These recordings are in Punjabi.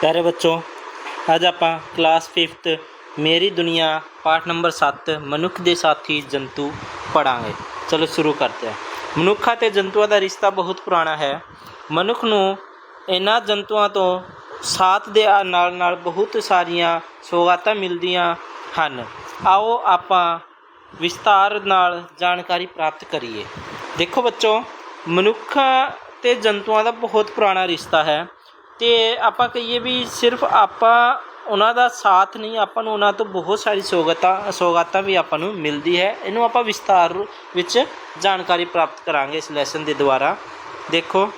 ਪਿਆਰੇ ਬੱਚੋ, ਅੱਜ ਆਪਾਂ ਕਲਾਸ 5th ਮੇਰੀ ਦੁਨੀਆ ਪਾਠ ਨੰਬਰ 7 ਮਨੁੱਖ ਦੇ ਸਾਥੀ ਜੰਤੂ ਪੜਾਂਗੇ ਚਲੋ ਸ਼ੁਰੂ ਕਰਦੇ ਹਾਂ। ਮਨੁੱਖਾਂ ਤੇ ਜੰਤੂਆਂ ਦਾ ਰਿਸ਼ਤਾ ਬਹੁਤ ਪੁਰਾਣਾ ਹੈ। ਮਨੁੱਖ ਨੂੰ ਇਹਨਾਂ ਜੰਤੂਆਂ ਤੋਂ ਸਾਥ ਦੇ ਨਾਲ ਨਾਲ ਬਹੁਤ ਸਾਰੀਆਂ ਸੌਗਾਤਾਂ ਮਿਲਦੀਆਂ ਹਨ। ਆਓ ਆਪਾਂ ਵਿਸਤਾਰ ਨਾਲ ਜਾਣਕਾਰੀ ਪ੍ਰਾਪਤ ਕਰੀਏ। ਦੇਖੋ ਬੱਚੋ, ਮਨੁੱਖਾਂ ਤੇ ਜੰਤੂਆਂ ਦਾ ਬਹੁਤ ਪੁਰਾਣਾ ਰਿਸ਼ਤਾ ਹੈ। ਤੇ ਆਪਾਂ ਕਹੀਏ ਵੀ ਸਿਰਫ ਆਪਾਂ, ਉਹਨਾਂ ਦਾ ਸਾਥ ਨਹੀਂ, ਆਪਾਂ ਨੂੰ ਉਹਨਾਂ ਤੋਂ ਬਹੁਤ ਸਾਰੀ ਸੌਗਤਾਂ, ਸੌਗਾਤਾਂ ਵੀ ਆਪਾਂ ਨੂੰ ਮਿਲਦੀ ਹੈ। ਇਹਨੂੰ ਆਪਾਂ ਵਿਸਤਾਰ ਵਿੱਚ ਜਾਣਕਾਰੀ ਪ੍ਰਾਪਤ ਕਰਾਂਗੇ ਇਸ ਲੈਸਨ ਦੇ ਦੁਆਰਾ। ਦੇਖੋ,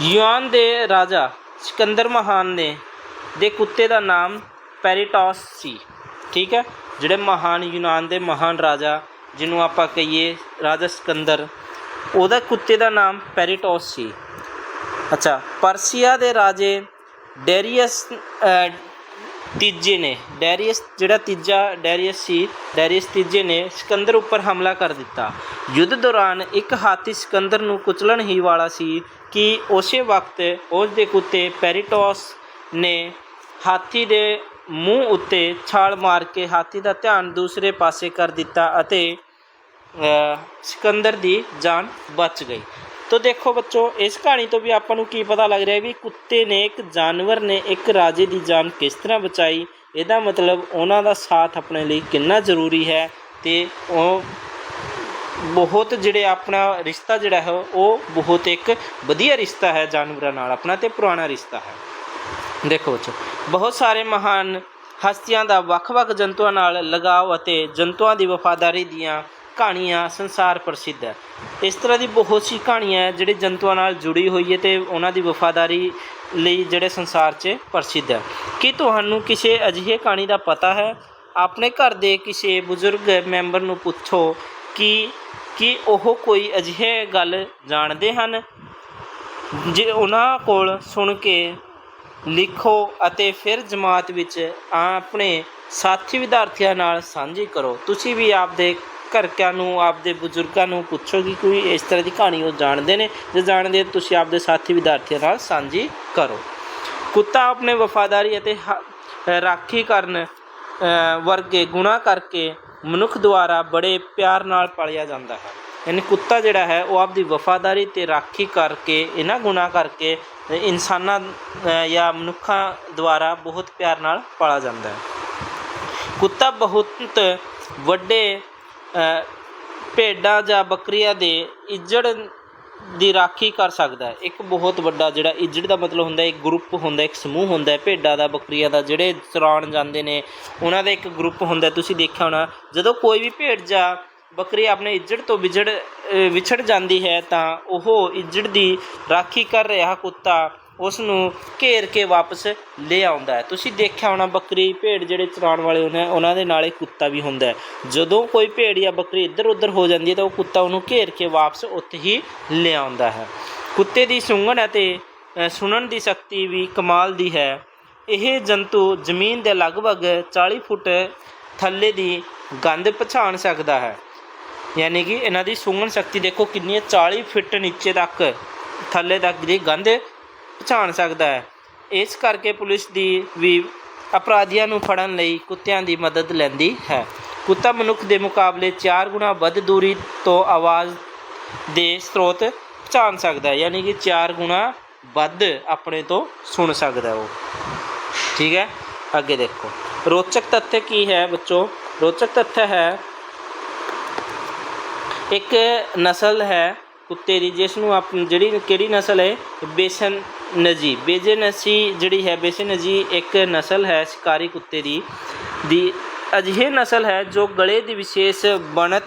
ਯੂਆਨ ਦੇ ਰਾਜਾ ਸਿਕੰਦਰ ਮਹਾਨ ਨੇ, ਦੇ ਕੁੱਤੇ ਦਾ ਨਾਮ ਪੈਰੀਟੌਸ ਸੀ। ਠੀਕ ਹੈ? ਜਿਹੜੇ ਮਹਾਨ ਯੂਨਾਨ ਦੇ ਮਹਾਨ ਰਾਜਾ, ਜਿਹਨੂੰ ਆਪਾਂ ਕਹੀਏ ਰਾਜਾ ਸਿਕੰਦਰ, ਉਹਦਾ ਕੁੱਤੇ ਦਾ ਨਾਮ ਪੈਰੀਟੌਸ ਸੀ। ਅੱਛਾ ਪਰਸੀਆ ਦੇ ਰਾਜੇ ਡੈਰੀਅਸ ਤੀਜੇ ਨੇ। ਡੈਰੀਅਸ ਜਿਹੜਾ ਤੀਜਾ ਡੈਰੀਅਸ ਸੀ ਡੈਰੀਅਸ ਤੀਜੇ ਨੇ ਸਿਕੰਦਰ ਉੱਪਰ ਹਮਲਾ ਕਰ ਦਿੱਤਾ। ਯੁੱਧ ਦੌਰਾਨ ਇੱਕ ਹਾਥੀ ਸਿਕੰਦਰ ਨੂੰ ਕੁਚਲਣ ਹੀ ਵਾਲਾ ਸੀ ਕਿ ਉਸੇ ਵਕਤ ਉਸ ਦੇ ਕੁੱਤੇ ਪੈਰੀਟੋਸ ਨੇ ਹਾਥੀ ਦੇ ਮੂੰਹ ਉੱਤੇ ਛਾਲ ਮਾਰ ਕੇ ਹਾਥੀ ਦਾ ਧਿਆਨ ਦੂਸਰੇ ਪਾਸੇ ਕਰ ਦਿੱਤਾ ਅਤੇ ਅ, ਸਿਕੰਦਰ ਦੀ ਜਾਨ ਬਚ ਗਈ। ਤੋ ਦੇਖੋ ਬੱਚੋ, ਇਸ ਕਹਾਣੀ ਤੋਂ ਵੀ ਆਪਾਂ ਨੂੰ ਕੀ ਪਤਾ ਲੱਗ ਰਿਹਾ ਵੀ ਕੁੱਤੇ ਨੇ ਇੱਕ ਜਾਨਵਰ ਨੇ ਇੱਕ ਰਾਜੇ ਦੀ ਜਾਨ ਕਿਸ ਤਰ੍ਹਾਂ ਬਚਾਈ, ਇਹਦਾ ਮਤਲਬ ਉਹਨਾਂ ਦਾ ਸਾਥ ਆਪਣੇ ਲਈ ਕਿੰਨਾ ਜ਼ਰੂਰੀ ਹੈ ਤੇ ਉਹ ਬਹੁਤ ਜਿਹੜੇ ਆਪਣਾ ਰਿਸ਼ਤਾ ਜਿਹੜਾ ਹੈ, ਉਹ ਬਹੁਤ ਇੱਕ ਵਧੀਆ ਰਿਸ਼ਤਾ ਹੈ ਜਾਨਵਰਾਂ ਨਾਲ, ਆਪਣਾ ਤੇ ਪੁਰਾਣਾ ਰਿਸ਼ਤਾ ਹੈ। ਦੇਖੋ ਬੱਚੋ, ਬਹੁਤ ਸਾਰੇ ਮਹਾਨ ਹਸਤੀਆਂ ਦਾ ਵੱਖ-ਵੱਖ ਜੰਤੂਆਂ ਨਾਲ ਲਗਾਵ ਅਤੇ ਜੰਤੂਆਂ ਦੀ ਵਫਾਦਾਰੀ ਦੀਆਂ ਕਹਾਣੀਆਂ ਸੰਸਾਰ ਪ੍ਰਸਿੱਧ ਹੈ। ਇਸ ਤਰ੍ਹਾਂ ਦੀ ਬਹੁਤ ਸੀ ਕਹਾਣੀਆਂ ਹੈ ਜਿਹੜੇ ਜੰਤੂਆਂ ਨਾਲ ਜੁੜੀ ਹੋਈ ਹੈ ਤੇ ਉਹਨਾਂ ਦੀ ਵਫਾਦਾਰੀ ਲਈ ਜਿਹੜੇ ਸੰਸਾਰ 'ਚ ਪ੍ਰਸਿੱਧ ਹੈ। ਕੀ ਤੁਹਾਨੂੰ ਕਿਸੇ ਅਜਿਹੇ ਕਹਾਣੀ ਦਾ ਪਤਾ ਹੈ? ਆਪਣੇ ਘਰ ਦੇ ਕਿਸੇ ਬਜ਼ੁਰਗ ਮੈਂਬਰ ਨੂੰ ਪੁੱਛੋ ਕਿ, ਕੀ ਉਹ ਕੋਈ ਅਜਿਹੇ ਗੱਲ ਜਾਣਦੇ ਹਨ? ਜੇ ਉਹਨਾਂ ਕੋਲ ਸੁਣ ਕੇ ਲਿਖੋ ਅਤੇ ਫਿਰ ਜਮਾਤ ਵਿੱਚ ਆਪਣੇ ਸਾਥੀ ਵਿਦਿਆਰਥੀਆਂ ਨਾਲ ਸਾਂਝੀ ਕਰੋ। ਤੁਸੀਂ ਵੀ ਆਪਦੇ ਘਰਕਿਆਂ ਨੂੰ, ਆਪਦੇ ਬਜ਼ੁਰਗਾਂ ਨੂੰ ਪੁੱਛੋ ਕਿ ਕੋਈ ਇਸ ਤਰ੍ਹਾਂ ਦੀ ਕਹਾਣੀ ਉਹ ਜਾਣਦੇ ਨੇ, ਜੇ ਜਾਣਦੇ ਤੁਸੀਂ ਆਪਦੇ ਸਾਥੀ ਵਿਦਿਆਰਥੀਆਂ ਨਾਲ ਸਾਂਝੀ ਕਰੋ। ਕੁੱਤਾ ਆਪਣੇ ਵਫਾਦਾਰੀ ਅਤੇ ਹ- ਰਾਖੀ ਕਰਨ ਵਰਗੇ ਗੁਣਾ ਕਰਕੇ ਮਨੁੱਖ ਦੁਆਰਾ ਬੜੇ ਪਿਆਰ ਨਾਲ ਪਾਲਿਆ ਜਾਂਦਾ ਹੈ। ਯਾਨੀ ਕੁੱਤਾ ਜਿਹੜਾ ਹੈ, ਉਹ ਆਪਦੀ ਵਫਾਦਾਰੀ ਤੇ ਰਾਖੀ ਕਰਕੇ, ਇਹਨਾਂ ਗੁਣਾ ਕਰਕੇ, ਇਨਸਾਨਾਂ ਜਾਂ ਮਨੁੱਖਾਂ ਦੁਆਰਾ ਬਹੁਤ ਪਿਆਰ ਨਾਲ ਪਾਲਿਆ ਜਾਂਦਾ ਹੈ। ਕੁੱਤਾ ਬਹੁਤ ਵੱਡੇ ਭੇਡਾਂ ਜਾਂ ਬੱਕਰੀਆਂ ਦੇ ਇੱਜੜ ਦੀ ਰਾਖੀ ਕਰ ਸਕਦਾ ਹੈ। ਇੱਕ ਬਹੁਤ ਵੱਡਾ ਜਿਹੜਾ ਇੱਜੜ ਦਾ ਮਤਲਬ ਹੁੰਦਾ ਇੱਕ ਗਰੁੱਪ ਹੁੰਦਾ ਇੱਕ ਸਮੂਹ ਹੁੰਦਾ ਭੇਡਾਂ ਦਾ, ਬੱਕਰੀਆਂ ਦਾ, ਜਿਹੜੇ ਚਰਾਉਣ ਜਾਂਦੇ ਨੇ, ਉਹਨਾਂ ਦਾ ਇੱਕ ਗਰੁੱਪ ਹੁੰਦਾ ਤੁਸੀਂ ਦੇਖਿਆ ਹੋਣਾ, ਜਦੋਂ ਕੋਈ ਵੀ ਭੇਡ ਜਾਂ ਬੱਕਰੀ ਆਪਣੇ ਇੱਜੜ ਤੋਂ ਵਿਛੜ ਵਿਛੜ ਜਾਂਦੀ ਹੈ, ਤਾਂ ਉਹ ਇੱਜੜ ਦੀ ਰਾਖੀ ਕਰ ਰਿਹਾ ਕੁੱਤਾ ਉਸ ਨੂੰ ਘੇਰ ਕੇ ਵਾਪਸ ਲੈ ਆਉਂਦਾ ਹੈ। ਤੁਸੀਂ ਦੇਖਿਆ ਹੋਣਾ, ਬੱਕਰੀ ਭੇਡ ਜਿਹੜੇ ਚਰਾਉਣ ਵਾਲੇ ਹੁੰਦੇ ਆ, ਉਹਨਾਂ ਦੇ ਨਾਲ ਇੱਕ ਕੁੱਤਾ ਵੀ ਹੁੰਦਾ ਹੈ। ਜਦੋਂ ਕੋਈ ਭੇਡ ਜਾਂ ਬੱਕਰੀ ਇੱਧਰ ਉੱਧਰ ਹੋ ਜਾਂਦੀ ਹੈ ਤਾਂ ਉਹ ਕੁੱਤਾ ਉਹਨੂੰ ਘੇਰ ਕੇ ਵਾਪਸ ਉੱਥੇ ਹੀ ਲੈ ਆਉਂਦਾ ਹੈ। ਕੁੱਤੇ ਦੀ ਸੁੰਘਣ ਅਤੇ ਸੁਣਨ ਦੀ ਸ਼ਕਤੀ ਵੀ ਕਮਾਲ ਦੀ ਹੈ। ਇਹ ਜੰਤੂ ਜ਼ਮੀਨ ਦੇ ਲਗਭਗ 40 ਫੁੱਟ ਥੱਲੇ ਦੀ ਗੰਧ ਪਛਾਣ ਸਕਦਾ ਹੈ। ਯਾਨੀ ਕਿ ਇਹਨਾਂ ਦੀ ਸੁੰਘਣ ਸ਼ਕਤੀ ਦੇਖੋ ਕਿੰਨੀ ਹੈ 40 ਫੁੱਟ ਨੀਚੇ ਤੱਕ, ਥੱਲੇ ਤੱਕ ਦੀ ਗੰਧ ਪਛਾਣ ਸਕਦਾ ਹੈ। ਇਸ ਕਰਕੇ ਪੁਲਿਸ ਦੀ ਵੀ ਅਪਰਾਧੀਆਂ ਨੂੰ ਫੜਨ ਲਈ ਕੁੱਤਿਆਂ ਦੀ ਮਦਦ ਲੈਂਦੀ ਹੈ। ਕੁੱਤਾ ਮਨੁੱਖ ਦੇ ਮੁਕਾਬਲੇ 4 ਗੁਣਾ ਵੱਧ ਦੂਰੀ ਤੋਂ ਆਵਾਜ਼ ਦੇ ਸਰੋਤ ਪਛਾਣ ਸਕਦਾ ਹੈ। ਯਾਨੀ ਕਿ 4 ਗੁਣਾ ਵੱਧ ਆਪਣੇ ਤੋਂ ਸੁਣ ਸਕਦਾ ਉਹ। ਠੀਕ ਹੈ? ਅੱਗੇ ਦੇਖੋ। ਰੋਚਕ ਤੱਥ ਕੀ ਹੈ ਬੱਚੋ? ਰੋਚਕ ਤੱਥ ਹੈ, ਇੱਕ ਨਸਲ ਹੈ ਕੁੱਤੇ ਦੀ ਜਿਸ ਨੂੰ ਆਪ, ਜਿਹੜੀ ਕਿਹੜੀ ਨਸਲ ਹੈ? ਬੇਸਨ ਨਜੀ ਬੇਜਨਸੀ ਜਿਹੜੀ ਹੈ ਬੇਸਨ ਨਜੀ ਇੱਕ ਨਸਲ ਹੈ ਸ਼ਿਕਾਰੀ ਕੁੱਤੇ ਦੀ ਦੀ ਅਜਿਹੇ ਨਸਲ ਹੈ ਜੋ ਗਲੇ ਦੀ ਵਿਸ਼ੇਸ਼ ਬਣਤ,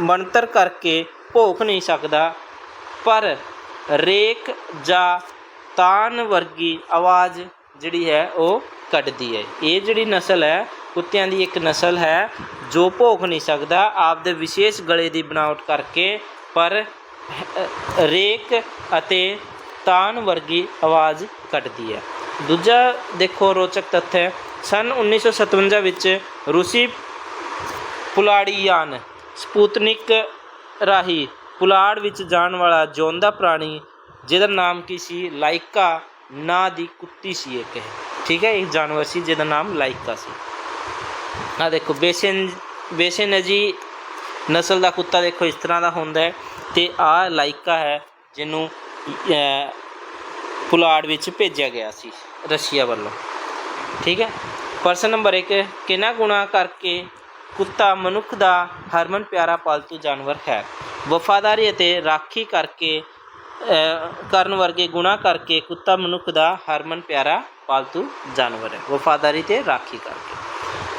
ਬਣਤਰ ਕਰਕੇ ਭੌਂਕ ਨਹੀਂ ਸਕਦਾ, ਪਰ ਰੇਕ ਜਾਂ ਤਾਨ ਵਰਗੀ ਆਵਾਜ਼ ਜਿਹੜੀ ਹੈ, ਉਹ ਕੱਢਦੀ ਹੈ। ਇਹ ਜਿਹੜੀ ਨਸਲ ਹੈ, ਕੁੱਤਿਆਂ ਦੀ ਇੱਕ ਨਸਲ ਹੈ ਜੋ ਭੋਖ ਨਹੀਂ ਸਕਦਾ, ਆਪਦੇ ਵਿਸ਼ੇਸ਼ ਗਲੇ ਦੀ ਬਣਾਵਟ ਕਰਕੇ, ਪਰ ਰੇਕ ਅਤੇ ਤਾਨ ਵਰਗੀ ਆਵਾਜ਼ ਕੱਢਦੀ ਹੈ। ਦੂਜਾ ਦੇਖੋ ਰੋਚਕ ਤੱਥ ਹੈ, ਸਨ 1957 ਵਿੱਚ ਰੂਸੀ ਪੁਲਾੜੀਆਨ ਸਪੁਤਨਿਕ ਰਾਹੀਂ ਪੁਲਾੜ ਵਿੱਚ ਜਾਣ ਵਾਲਾ ਜਿਉਂਦਾ ਪ੍ਰਾਣੀ, ਜਿਹਦਾ ਨਾਮ ਕੀ ਸੀ? ਲਾਇਕਾ। ਨਾਂ ਦੀ ਕੁੱਤੀ ਸੀ ਇੱਕ ਠੀਕ ਹੈ ਇੱਕ ਜਾਨਵਰ ਸੀ, ਜਿਹਦਾ ਨਾਮ ਲਾਇਕਾ ਸੀ। ਆ ਦੇਖੋ, ਬੇਸਨ, ਬੇਸਨਜੀ ਨਸਲ ਦਾ ਕੁੱਤਾ ਦੇਖੋ ਇਸ ਤਰ੍ਹਾਂ ਦਾ ਹੁੰਦਾ ਹੈ ਤੇ ਆ ਲਾਇਕਾ ਹੈ, ਜਿਹਨੂੰ ਪੁਲਾੜ ਵਿੱਚ ਭੇਜਿਆ ਗਿਆ ਸੀ ਰਸ਼ੀਆ ਵੱਲੋਂ। ਠੀਕ ਹੈ? ਪ੍ਰਸ਼ਨ ਨੰਬਰ 1 ਕਿਹਨਾਂ ਗੁਣਾ ਕਰਕੇ ਕੁੱਤਾ ਮਨੁੱਖ ਦਾ ਹਰਮਨ ਪਿਆਰਾ ਪਾਲਤੂ ਜਾਨਵਰ ਹੈ? ਵਫਾਦਾਰੀ ਅਤੇ ਰਾਖੀ ਕਰਕੇ ਕਰਨ ਵਰਗੇ ਗੁਣਾ ਕਰਕੇ ਕੁੱਤਾ ਮਨੁੱਖ ਦਾ ਹਰਮਨ ਪਿਆਰਾ ਪਾਲਤੂ ਜਾਨਵਰ ਹੈ। ਵਫਾਦਾਰੀ ਤੇ ਰਾਖੀ ਕਰਕੇ।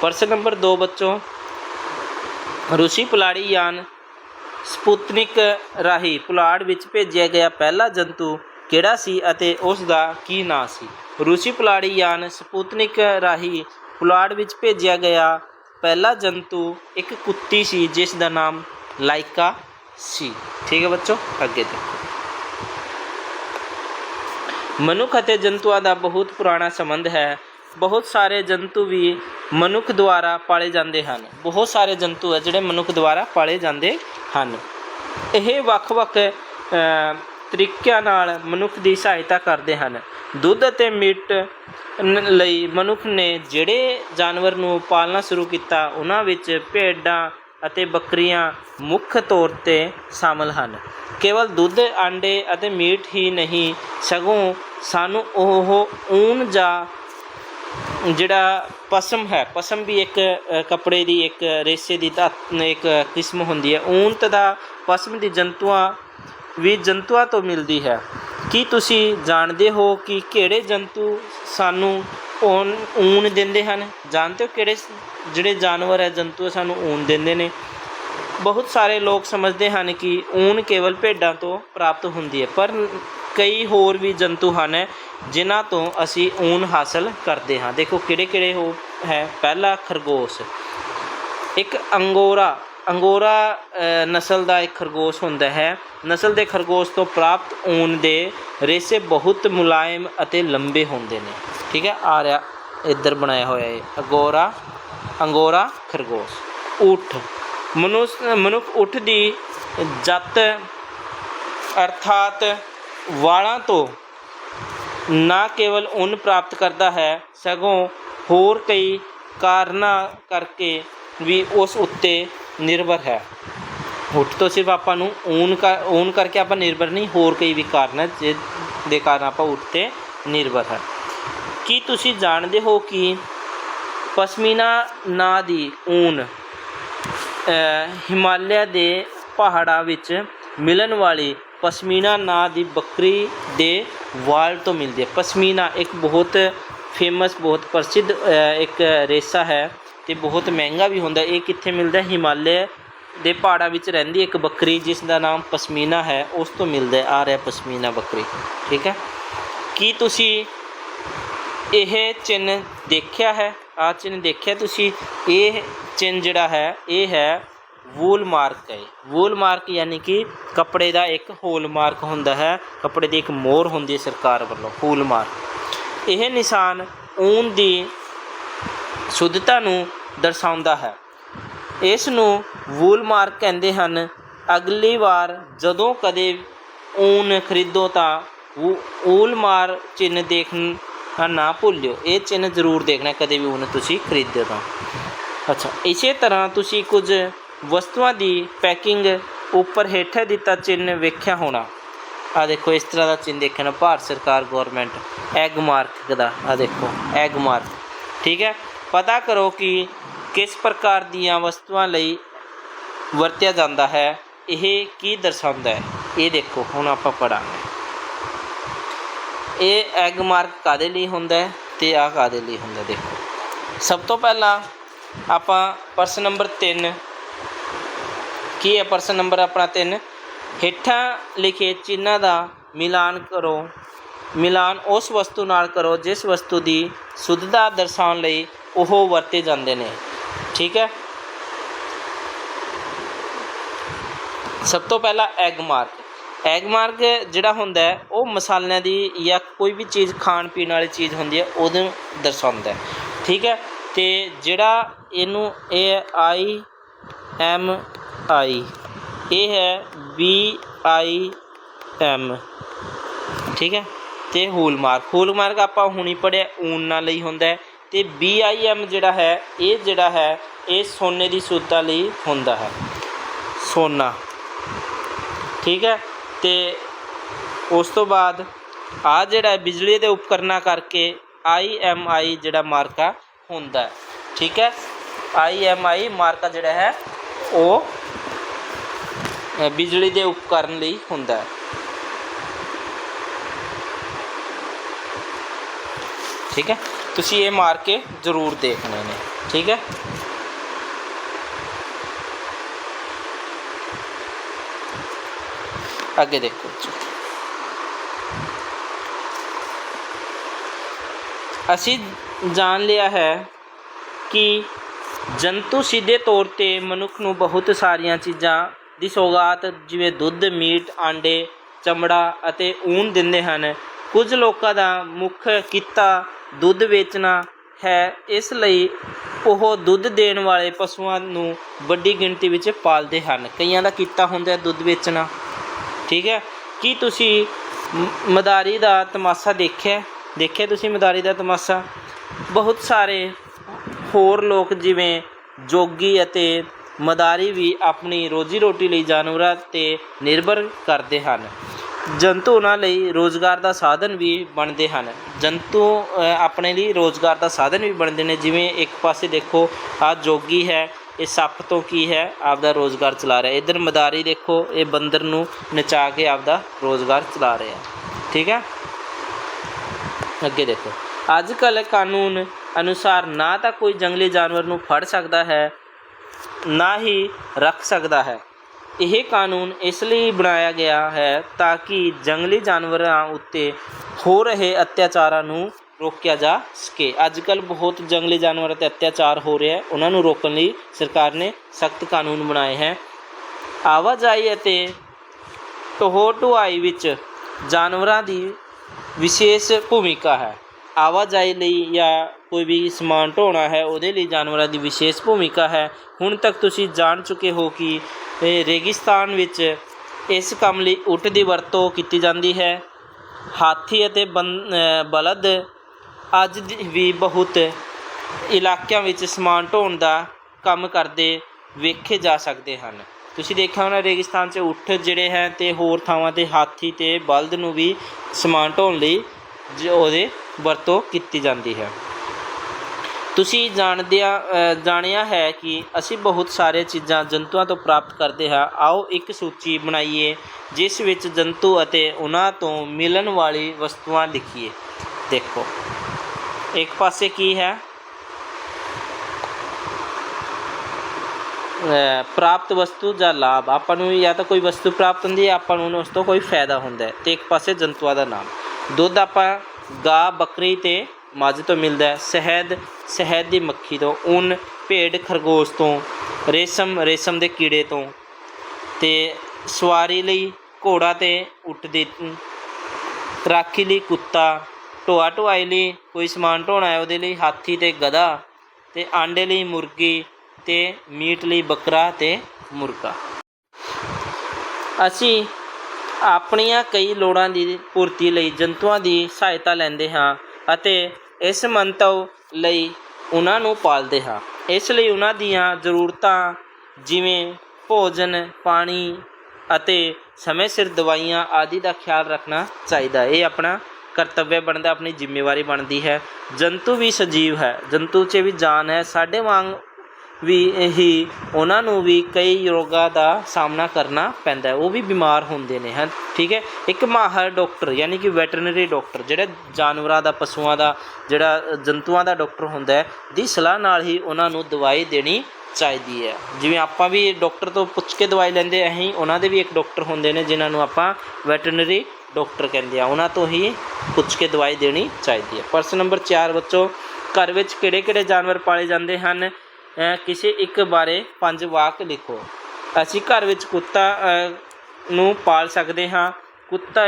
ਪ੍ਰਸ਼ਨ ਨੰਬਰ 2 ਬੱਚੋ, ਰੂਸੀ ਪੁਲਾੜੀ ਯਾਨ ਸਪੁਤਨਿਕ ਰਾਹੀਂ ਪੁਲਾੜ ਵਿੱਚ ਭੇਜਿਆ ਗਿਆ ਪਹਿਲਾ ਜੰਤੂ ਕਿਹੜਾ ਸੀ ਅਤੇ ਉਸ ਦਾ ਕੀ ਨਾਂ ਸੀ? ਰੂਸੀ ਪੁਲਾੜੀ ਯਾਨ ਸਪੁਤਨਿਕ ਰਾਹੀਂ ਪੁਲਾੜ ਵਿੱਚ ਭੇਜਿਆ ਗਿਆ ਪਹਿਲਾ ਜੰਤੂ ਇੱਕ ਕੁੱਤੀ ਸੀ, ਜਿਸ ਦਾ ਨਾਮ ਲਾਈਕਾ ਸੀ। ਠੀਕ ਹੈ ਬੱਚੋ, ਅੱਗੇ ਦੇਖੋ। ਮਨੁੱਖ ਅਤੇ ਜੰਤੂਆਂ ਦਾ ਬਹੁਤ ਪੁਰਾਣਾ ਸੰਬੰਧ ਹੈ। ਬਹੁਤ ਸਾਰੇ ਜੰਤੂ ਵੀ ਮਨੁੱਖ ਦੁਆਰਾ ਪਾਲੇ ਜਾਂਦੇ ਹਨ। ਬਹੁਤ ਸਾਰੇ ਜੰਤੂ ਹੈ ਜਿਹੜੇ ਮਨੁੱਖ ਦੁਆਰਾ ਪਾਲੇ ਜਾਂਦੇ ਹਨ। ਇਹ ਵੱਖ-ਵੱਖ ਤਰੀਕਿਆਂ ਨਾਲ ਮਨੁੱਖ ਦੀ ਸਹਾਇਤਾ ਕਰਦੇ ਹਨ। ਦੁੱਧ ਅਤੇ ਮੀਟ ਲਈ ਮਨੁੱਖ ਨੇ ਜਿਹੜੇ ਜਾਨਵਰ ਨੂੰ ਪਾਲਣਾ ਸ਼ੁਰੂ ਕੀਤਾ, ਉਹਨਾਂ ਵਿੱਚ ਭੇਡਾਂ ਅਤੇ ਬੱਕਰੀਆਂ ਮੁੱਖ ਤੌਰ ਤੇ ਸ਼ਾਮਲ ਹਨ। ਕੇਵਲ ਦੁੱਧ, ਆਂਡੇ ਅਤੇ ਮੀਟ ਹੀ ਨਹੀਂ, ਸਗੋਂ ਸਾਨੂੰ ਉਹ ਊਨ ਜਾਂ ਜਿਹੜਾ ਪਸਮ ਹੈ, ਪਸਮ ਵੀ ਇੱਕ ਕੱਪੜੇ ਦੀ ਇੱਕ ਰੇਸੇ ਦੀ ਧਾਤ, ਇੱਕ ਕਿਸਮ ਹੁੰਦੀ ਹੈ। ਊਨ ਦਾ ਪਸਮ ਦੀ ਜੰਤੂਆਂ ਵੀ ਜੰਤੂਆਂ ਤੋਂ ਮਿਲਦੀ ਹੈ। ਕੀ ਤੁਸੀਂ ਜਾਣਦੇ ਹੋ ਕਿ ਕਿਹੜੇ ਜੰਤੂ ਸਾਨੂੰ ਊਨ ਊਨ ਦਿੰਦੇ ਹਨ? ਜਾਣਦੇ ਹੋ ਕਿਹੜੇ ਜਿਹੜੇ ਜਾਨਵਰ ਹੈ, ਜੰਤੂ ਸਾਨੂੰ ਊਨ ਦਿੰਦੇ ਨੇ? ਬਹੁਤ ਸਾਰੇ ਲੋਕ ਸਮਝਦੇ ਹਨ ਕਿ ਊਨ ਕੇਵਲ ਭੇਡਾਂ ਤੋਂ ਪ੍ਰਾਪਤ ਹੁੰਦੀ ਹੈ, ਪਰ ਕਈ ਹੋਰ ਵੀ ਜੰਤੂ ਹਨ, ਜਿਨ੍ਹਾਂ ਤੋਂ ਅਸੀਂ ਊਨ ਹਾਸਲ ਕਰਦੇ ਹਾਂ। ਦੇਖੋ ਕਿਹੜੇ ਕਿਹੜੇ ਹੋ ਹੈ। ਪਹਿਲਾ ਖਰਗੋਸ਼। ਇੱਕ ਅੰਗੋਰਾ। ਅੰਗੋਰਾ ਨਸਲ ਦਾ ਇੱਕ ਖਰਗੋਸ਼ ਹੁੰਦਾ ਹੈ। ਨਸਲ ਦੇ ਖਰਗੋਸ਼ ਤੋਂ ਪ੍ਰਾਪਤ ਊਨ ਦੇ ਰੇਸੇ ਬਹੁਤ ਮੁਲਾਇਮ ਅਤੇ ਲੰਬੇ ਹੁੰਦੇ ਨੇ। ਠੀਕ ਹੈ, ਆ ਰਿਹਾ, ਇੱਧਰ ਬਣਾਇਆ ਹੋਇਆ ਹੈ ਅੰਗੋਰਾ ਅੰਗੋਰਾ ਖਰਗੋਸ਼। ਊਠ। ਮਨੁੱਖ ਮਨੁੱਖ ਊਠ ਦੀ ਜੱਤ ਅਰਥਾਤ ਵਾਲਾਂ ਤੋਂ ਨਾ ਕੇਵਲ ਉੱਨ ਪ੍ਰਾਪਤ ਕਰਦਾ ਹੈ, ਸਗੋਂ ਹੋਰ ਕਈ ਕਾਰਨਾਂ ਕਰਕੇ ਵੀ ਉਸ ਉੱਤੇ ਨਿਰਭਰ ਹੈ। ਉੱਠ ਤੋਂ ਸਿਰਫ ਆਪਾਂ ਨੂੰ ਊਨ ਕਰ ਊਨ ਕਰਕੇ ਆਪਾਂ ਨਿਰਭਰ ਨਹੀਂ, ਹੋਰ ਕਈ ਵੀ ਕਾਰਨ ਹੈ ਜਿਸ ਦੇ ਕਾਰਨ ਆਪਾਂ ਉੱਠ ਤੇ ਨਿਰਭਰ ਹੈ। ਕੀ ਤੁਸੀਂ ਜਾਣਦੇ ਹੋ ਕਿ ਪਸ਼ਮੀਨਾ ਨਾਂ ਦੀ ਊਨ ਹਿਮਾਲਿਆ ਦੇ ਪਹਾੜਾਂ ਵਿੱਚ ਮਿਲਣ ਵਾਲੀ ਪਸ਼ਮੀਨਾ ਨਾਂ ਦੀ ਬੱਕਰੀ ਦੇ ਵਾਲ ਤੋਂ ਮਿਲਦੀ ਹੈ। ਪਸ਼ਮੀਨਾ ਇੱਕ ਬਹੁਤ ਫੇਮਸ ਬਹੁਤ ਪ੍ਰਸਿੱਧ ਇੱਕ ਰੇਸਾ ਹੈ ਤੇ ਬਹੁਤ ਮਹਿੰਗਾ ਵੀ ਹੁੰਦਾ ਇਹ ਕਿੱਥੇ ਮਿਲਦਾ ਹਿਮਾਲਿਆ ਦੇ ਪਹਾੜਾਂ ਵਿੱਚ ਰਹਿੰਦੀ ਇੱਕ ਬੱਕਰੀ ਜਿਸ ਦਾ ਨਾਮ ਪਸ਼ਮੀਨਾ ਹੈ। ਉਸ ਤੋਂ ਮਿਲਦਾ ਆ ਰਿਹਾ ਪਸ਼ਮੀਨਾ ਬੱਕਰੀ। ਠੀਕ ਹੈ? ਕੀ ਤੁਸੀਂ ਇਹ ਚਿੰਨ੍ਹ ਦੇਖਿਆ ਹੈ? ਆ ਚਿੰਨ੍ਹ ਦੇਖਿਆ ਤੁਸੀਂ? ਇਹ ਚਿੰਨ੍ਹ ਜਿਹੜਾ ਹੈ, ਇਹ ਹੈ ਵੂਲਮਾਰਕ ਹੈ। ਵੂਲ ਮਾਰਕ ਯਾਨੀ ਕਿ ਕੱਪੜੇ ਦਾ ਇੱਕ ਹੋਲ ਮਾਰਕ ਹੁੰਦਾ ਹੈ। ਕੱਪੜੇ ਦੀ ਇੱਕ ਮੋਹਰ ਹੁੰਦੀ ਹੈ ਸਰਕਾਰ ਵੱਲੋਂ ਵੂਲ ਮਾਰਕ ਇਹ ਨਿਸ਼ਾਨ ਊਨ ਦੀ ਸ਼ੁੱਧਤਾ ਨੂੰ ਦਰਸਾਉਂਦਾ ਹੈ। ਇਸ ਨੂੰ ਵੂਲਮਾਰਕ ਕਹਿੰਦੇ ਹਨ। ਅਗਲੀ ਵਾਰ ਜਦੋਂ ਕਦੇ ਊਨ ਖਰੀਦੋ ਤਾਂ ਵੂ- ਵੂਲ ਮਾਰ ਚਿੰਨ੍ਹ ਦੇਖਣਾ ਨਾ ਭੁੱਲਿਓ। ਇਹ ਚਿੰਨ੍ਹ ਜ਼ਰੂਰ ਦੇਖਣਾ ਕਦੇ ਵੀ ਊਨ ਤੁਸੀਂ ਖਰੀਦਦੇ ਤਾਂ। ਅੱਛਾ, ਇਸੇ ਤਰ੍ਹਾਂ ਤੁਸੀਂ ਕੁਝ ਵਸਤੂਆਂ ਦੀ ਪੈਕਿੰਗ ਉੱਪਰ ਹੇਠਾਂ ਦਿੱਤਾ ਚਿੰਨ੍ਹ ਵੇਖਿਆ ਹੋਣਾ। ਆ ਦੇਖੋ, ਇਸ ਤਰ੍ਹਾਂ ਦਾ ਚਿੰਨ੍ਹ ਦੇਖਣਾ ਭਾਰਤ ਸਰਕਾਰ ਗਵਰਨਮੈਂਟ ਐਗ ਮਾਰਕ ਦਾ। ਆ ਦੇਖੋ ਐਗ ਮਾਰਕ ਠੀਕ ਹੈ? ਪਤਾ ਕਰੋ ਕਿ ਕਿਸ ਪ੍ਰਕਾਰ ਦੀਆਂ ਵਸਤੂਆਂ ਲਈ ਵਰਤਿਆ ਜਾਂਦਾ ਹੈ। ਇਹ ਕੀ ਦਰਸਾਉਂਦਾ ਹੈ? ਇਹ ਦੇਖੋ, ਹੁਣ ਆਪਾਂ ਪੜਾਂਗੇ ਇਹ ਐਗ ਮਾਰਕ ਕਾਦੇ ਲਈ ਹੁੰਦਾ ਹੈ ਤੇ ਆ ਕਾਦੇ ਲਈ ਹੁੰਦਾ ਦੇਖੋ। ਸਭ ਤੋਂ ਪਹਿਲਾਂ ਆਪਾਂ ਪ੍ਰਸ਼ਨ ਨੰਬਰ 3 ਕੀ ਹੈ? ਪ੍ਰਸ਼ਨ ਨੰਬਰ ਆਪਣਾ 3 ਹੇਠਾਂ ਲਿਖੇ ਚਿੰਨ੍ਹਾਂ ਦਾ ਮਿਲਾਨ ਕਰੋ। ਮਿਲਾਨ ਉਸ ਵਸਤੂ ਨਾਲ ਕਰੋ ਜਿਸ ਵਸਤੂ ਦੀ ਸ਼ੁੱਧਤਾ ਦਰਸਾਉਣ ਲਈ ਉਹ ਵਰਤੇ ਜਾਂਦੇ ਨੇ। ਠੀਕ ਹੈ? ਸਭ ਤੋਂ ਪਹਿਲਾਂ ਐਗ ਮਾਰਕ ਐਗ ਮਾਰਕ ਜਿਹੜਾ ਹੁੰਦਾ ਹੈ, ਉਹ ਮਸਾਲਿਆਂ ਦੀ ਜਾਂ ਕੋਈ ਵੀ ਚੀਜ਼ ਖਾਣ ਪੀਣ ਵਾਲੀ ਚੀਜ਼ ਹੁੰਦੀ ਹੈ ਉਹਨੂੰ ਦਰਸਾਉਂਦਾ ਹੈ। ਠੀਕ ਹੈ? ਤੇ ਜਿਹੜਾ ਇਹਨੂੰ ਇਹ ਆਈ ਐਮ ਆਈ। ਇਹ ਹੈ ਬੀ ਆਈ ਐਮ। ਠੀਕ ਹੈ? ਤੇ ਹੋਲਮਾਰਕ ਹੋਲਮਾਰਕ ਆਪਾਂ ਹੁਣੀ ਪੜਿਆ ਊਨ ਨਾਲ ਲਈ ਹੁੰਦਾ ਹੈ। ਤੇ ਬੀ ਆਈ ਐਮ ਜਿਹੜਾ ਹੈ, ਇਹ ਜਿਹੜਾ ਹੈ, ਇਹ ਸੋਨੇ ਦੀ ਸੁੱਧਤਾ ਲਈ ਹੁੰਦਾ ਹੈ। ਸੋਨਾ। ਠੀਕ ਹੈ? ਤੇ ਉਸ ਤੋਂ ਬਾਅਦ ਆ ਜਿਹੜਾ ਬਿਜਲੀ ਦੇ ਉਪਕਰਨਾਂ ਕਰਕੇ ਆਈ ਐਮ ਆਈ ਜਿਹੜਾ ਮਾਰਕਾ ਹੁੰਦਾ ਠੀਕ ਹੈ? ਆਈ ਐਮ ਆਈ ਮਾਰਕਾ ਜਿਹੜਾ ਹੈ, ਉਹ ਬਿਜਲੀ ਦੇ ਉਪਕਰਨ ਲਈ ਹੁੰਦਾ ਹੈ। ਠੀਕ ਹੈ? ਤੁਸੀਂ ਇਹ ਮਾਰ ਕੇ ਜ਼ਰੂਰ ਦੇਖਣੇ ਨੇ। ਠੀਕ ਹੈ? ਅੱਗੇ ਦੇਖੋ ਅਸੀਂ ਜਾਣ ਲਿਆ ਹੈ ਕਿ ਜੰਤੂ ਸਿੱਧੇ ਤੌਰ ਤੇ ਮਨੁੱਖ ਨੂੰ ਬਹੁਤ ਸਾਰੀਆਂ ਚੀਜ਼ਾਂ ਦੀ ਸੌਗਾਤ ਜਿਵੇਂ ਦੁੱਧ, ਮੀਟ, ਆਂਡੇ, ਚਮੜਾ ਅਤੇ ਊਨ ਦਿੰਦੇ ਹਨ। ਕੁਝ ਲੋਕਾਂ ਦਾ ਮੁੱਖ ਕਿੱਤਾ ਦੁੱਧ ਵੇਚਣਾ ਹੈ। ਇਸ ਲਈ ਉਹ ਦੁੱਧ ਦੇਣ ਵਾਲੇ ਪਸ਼ੂਆਂ ਨੂੰ ਵੱਡੀ ਗਿਣਤੀ ਵਿੱਚ ਪਾਲਦੇ ਹਨ। ਕਈਆਂ ਦਾ ਕਿੱਤਾ ਹੁੰਦਾ ਦੁੱਧ ਵੇਚਣਾ। ਠੀਕ ਹੈ? ਕੀ ਤੁਸੀਂ ਮ- ਮਦਾਰੀ ਦਾ ਤਮਾਸ਼ਾ ਦੇਖਿਆ? ਦੇਖਿਆ ਤੁਸੀਂ ਮਦਾਰੀ ਦਾ ਤਮਾਸ਼ਾ? ਬਹੁਤ ਸਾਰੇ ਹੋਰ ਲੋਕ ਜਿਵੇਂ ਜੋਗੀ ਅਤੇ ਮਦਾਰੀ ਵੀ ਆਪਣੀ ਰੋਜੀ ਰੋਟੀ ਲਈ ਜਾਨਵਰਾਂ ਤੇ ਨਿਰਭਰ ਕਰਦੇ ਹਨ। ਜੰਤੂ ਉਹਨਾਂ ਲਈ ਰੋਜ਼ਗਾਰ ਦਾ ਸਾਧਨ ਵੀ ਬਣਦੇ ਹਨ। ਜੰਤੂ ਆਪਣੇ ਲਈ ਰੋਜ਼ਗਾਰ ਦਾ ਸਾਧਨ ਵੀ ਬਣਦੇ ਨੇ। ਜਿਵੇਂ ਇੱਕ ਪਾਸੇ ਦੇਖੋ ਆ ਜੋਗੀ ਹੈ, ਇਹ ਸੱਪ ਤੋਂ ਕੀ ਹੈ, ਆਪਦਾ ਰੋਜ਼ਗਾਰ ਚਲਾ ਰਿਹਾ। ਇਧਰ ਮਦਾਰੀ ਦੇਖੋ, ਇਹ ਬੰਦਰ ਨੂੰ ਨਚਾ ਕੇ ਆਪਦਾ ਰੋਜ਼ਗਾਰ ਚਲਾ ਰਿਹਾ। ਠੀਕ ਹੈ? ਅੱਗੇ ਦੇਖੋ। ਅੱਜ ਕੱਲ੍ਹ ਕਾਨੂੰਨ ਅਨੁਸਾਰ ਨਾ ਤਾਂ ਕੋਈ ਜੰਗਲੀ ਜਾਨਵਰ ਨੂੰ ਫੜ ਸਕਦਾ ਹੈ ਨਾ ਹੀ ਰੱਖ ਸਕਦਾ ਹੈ। ਇਹ ਕਾਨੂੰਨ ਇਸ ਲਈ ਬਣਾਇਆ ਗਿਆ ਹੈ ਤਾਂ ਕਿ ਜੰਗਲੀ ਜਾਨਵਰਾਂ ਉੱਤੇ ਹੋ ਰਹੇ ਅਤਿਆਚਾਰਾਂ ਨੂੰ ਰੋਕਿਆ ਜਾ ਸਕੇ। ਅੱਜ ਕੱਲ੍ਹ ਬਹੁਤ ਜੰਗਲੀ ਜਾਨਵਰਾਂ ਤੇ ਅਤਿਆਚਾਰ ਹੋ ਰਿਹਾ ਹੈ। ਉਹਨਾਂ ਨੂੰ ਰੋਕਣ ਲਈ ਸਰਕਾਰ ਨੇ ਸਖਤ ਕਾਨੂੰਨ ਬਣਾਏ ਹੈ। ਆਵਾਜਾਈ ਅਤੇ ਢੋਹ ਢੁਆਈ ਵਿੱਚ ਜਾਨਵਰਾਂ ਦੀ ਵਿਸ਼ੇਸ਼ ਭੂਮਿਕਾ ਹੈ। ਆਵਾਜਾਈ ਲਈ ਜਾਂ ਕੋਈ ਵੀ ਸਮਾਨ ਢੋਣਾ ਹੈ, ਉਹਦੇ ਲਈ ਜਾਨਵਰਾਂ ਦੀ ਵਿਸ਼ੇਸ਼ ਭੂਮਿਕਾ ਹੈ। ਹੁਣ ਤੱਕ ਤੁਸੀਂ ਜਾਣ ਚੁੱਕੇ ਹੋ ਕਿ ਰੇਗਿਸਤਾਨ ਵਿੱਚ ਇਸ ਕੰਮ ਲਈ ਊਠ ਦੀ ਵਰਤੋਂ ਕੀਤੀ ਜਾਂਦੀ ਹੈ। ਹਾਥੀ ਅਤੇ ਬੰ- ਬਲਦ ਅੱਜ ਵੀ ਬਹੁਤ ਇਲਾਕਿਆਂ ਵਿੱਚ ਸਮਾਨ ਢੋਣ ਦਾ ਕੰਮ ਕਰਦੇ ਵੇਖੇ ਜਾ ਸਕਦੇ ਹਨ। ਤੁਸੀਂ ਦੇਖਿਆ ਹੋਣਾ ਰੇਗਿਸਤਾਨ 'ਚ ਉੱਠ ਜਿਹੜੇ ਹੈ ਤੇ ਹੋਰ ਥਾਵਾਂ ਤੇ ਹਾਥੀ ਤੇ ਬਲਦ ਨੂੰ ਵੀ ਸਮਾਨ ਢੋਣ ਲਈ ਜ- ਉਹਦੇ ਵਰਤੋਂ ਕੀਤੀ ਜਾਂਦੀ ਹੈ। ਤੁਸੀਂ ਜਾਣਦਿਆਂ ਜਾਣਿਆ ਹੈ ਕਿ ਅਸੀਂ ਬਹੁਤ ਸਾਰੇ ਚੀਜ਼ਾਂ ਜੰਤੂਆਂ ਤੋਂ ਪ੍ਰਾਪਤ ਕਰਦੇ ਹਾਂ। ਆਓ ਇੱਕ ਸੂਚੀ ਬਣਾਈਏ, ਜਿਸ ਵਿੱਚ ਜੰਤੂ ਅਤੇ ਉਹਨਾਂ ਤੋਂ ਮਿਲਣ ਵਾਲੀ ਵਸਤੂਆਂ ਲਿਖੀਏ। ਦੇਖੋ, ਇੱਕ ਪਾਸੇ ਕੀ ਹੈ? ਪ੍ਰਾਪਤ ਵਸਤੂ ਜਾਂ ਲਾਭ। ਆਪਾਂ ਨੂੰ ਜਾਂ ਤਾਂ ਕੋਈ ਵਸਤੂ ਪ੍ਰਾਪਤ ਹੁੰਦੀ ਹੈ, ਆਪਾਂ ਨੂੰ ਉਸ ਤੋਂ ਕੋਈ ਫਾਇਦਾ ਹੁੰਦਾ ਹੈ। ਤੇ ਇੱਕ ਪਾਸੇ ਜੰਤੂਆਂ ਦਾ ਨਾਮ। ਦੁੱਧ ਆਪਾਂ ਗਾਂ ਬੱਕਰੀ ਤੇ ਮੱਝ ਤੋਂ ਮਿਲਦਾ ਹੈ। ਸ਼ਹਿਦ ਸ਼ਹਿਦ ਦੀ ਮੱਖੀ ਤੋਂ ਉੱਨ ਭੇਡ, ਖਰਗੋਸ਼ ਤੋਂ, ਰੇਸ਼ਮ ਰੇਸ਼ਮ ਦੇ ਕੀੜੇ ਤੋਂ। ਤੇ ਸਵਾਰੀ ਲਈ ਘੋੜਾ ਤੇ ਊਠ ਦੀ ਰਾਖੀ ਲਈ ਕੁੱਤਾ, ਢੋਆ ਢੋਆਈ ਲਈ ਕੋਈ ਸਮਾਨ ਢੋਣਾ ਹੈ, ਉਹਦੇ ਲਈ ਹਾਥੀ ਤੇ ਗਧਾ, ਤੇ ਆਂਡੇ ਲਈ ਮੁਰਗੀ, ਤੇ ਮੀਟ ਲਈ ਬੱਕਰਾ ਤੇ ਮੁਰਗਾ। ਅਸੀਂ ਆਪਣੀਆਂ ਕਈ ਲੋੜਾਂ ਦੀ ਪੂਰਤੀ ਲਈ ਜੰਤੂਆਂ ਦੀ ਸਹਾਇਤਾ ਲੈਂਦੇ ਹਾਂ ਅਤੇ ਇਸ ਮੰਤਵ ਲਈ ਉਹਨਾਂ ਨੂੰ ਪਾਲਦੇ ਹਾਂ। ਇਸ ਲਈ ਉਹਨਾਂ ਦੀਆਂ ਜ਼ਰੂਰਤਾਂ ਜਿਵੇਂ ਭੋਜਨ, ਪਾਣੀ ਅਤੇ ਸਮੇਂ ਸਿਰ ਦਵਾਈਆਂ ਆਦਿ ਦਾ ਖਿਆਲ ਰੱਖਣਾ ਚਾਹੀਦਾ। ਇਹ ਆਪਣਾ ਕਰਤੱਵ ਬਣਦਾ ਆਪਣੀ ਜ਼ਿੰਮੇਵਾਰੀ ਬਣਦੀ ਹੈ। ਜੰਤੂ ਵੀ ਸਜੀਵ ਹੈ। ਜੰਤੂ 'ਚ ਵੀ ਜਾਨ ਹੈ। ਸਾਡੇ ਵਾਂਗ ਵੀ ਹੀ ਉਹਨਾਂ ਨੂੰ ਵੀ ਕਈ ਰੋਗਾਂ ਦਾ ਸਾਹਮਣਾ ਕਰਨਾ ਪੈਂਦਾ ਉਹ ਵੀ ਬਿਮਾਰ ਹੁੰਦੇ ਨੇ ਹਨ ਠੀਕ ਹੈ? ਇੱਕ ਮਾਹਰ ਡਾਕਟਰ, ਯਾਨੀ ਕਿ ਵੈਟਰਨਰੀ ਡਾਕਟਰ, ਜਿਹੜਾ ਜਾਨਵਰਾਂ ਦਾ, ਪਸ਼ੂਆਂ ਦਾ, ਜਿਹੜਾ ਜੰਤੂਆਂ ਦਾ ਡਾਕਟਰ ਹੁੰਦਾ ਹੈ, ਦੀ ਸਲਾਹ ਨਾਲ ਹੀ ਉਹਨਾਂ ਨੂੰ ਦਵਾਈ ਦੇਣੀ ਚਾਹੀਦੀ ਹੈ। ਜਿਵੇਂ ਆਪਾਂ ਵੀ ਡਾਕਟਰ ਤੋਂ ਪੁੱਛ ਕੇ ਦਵਾਈ ਲੈਂਦੇ ਅਸੀਂ ਉਹਨਾਂ ਦੇ ਵੀ ਇੱਕ ਡਾਕਟਰ ਹੁੰਦੇ ਨੇ, ਜਿਨ੍ਹਾਂ ਨੂੰ ਆਪਾਂ ਵੈਟਰਨਰੀ ਡਾਕਟਰ ਕਹਿੰਦੇ ਆ ਉਹਨਾਂ ਤੋਂ ਹੀ ਪੁੱਛ ਕੇ ਦਵਾਈ ਦੇਣੀ ਚਾਹੀਦੀ ਹੈ। ਪ੍ਰਸ਼ਨ ਨੰਬਰ 4 ਬੱਚੋ ਘਰ ਵਿੱਚ ਕਿਹੜੇ ਕਿਹੜੇ ਜਾਨਵਰ ਪਾਲੇ ਜਾਂਦੇ ਹਨ? ਕਿਸੇ ਇੱਕ ਬਾਰੇ ਪੰਜ ਵਾਕ ਲਿਖੋ। ਅਸੀਂ ਘਰ ਵਿੱਚ ਕੁੱਤਾ ਨੂੰ ਪਾਲ ਸਕਦੇ ਹਾਂ। ਕੁੱਤਾ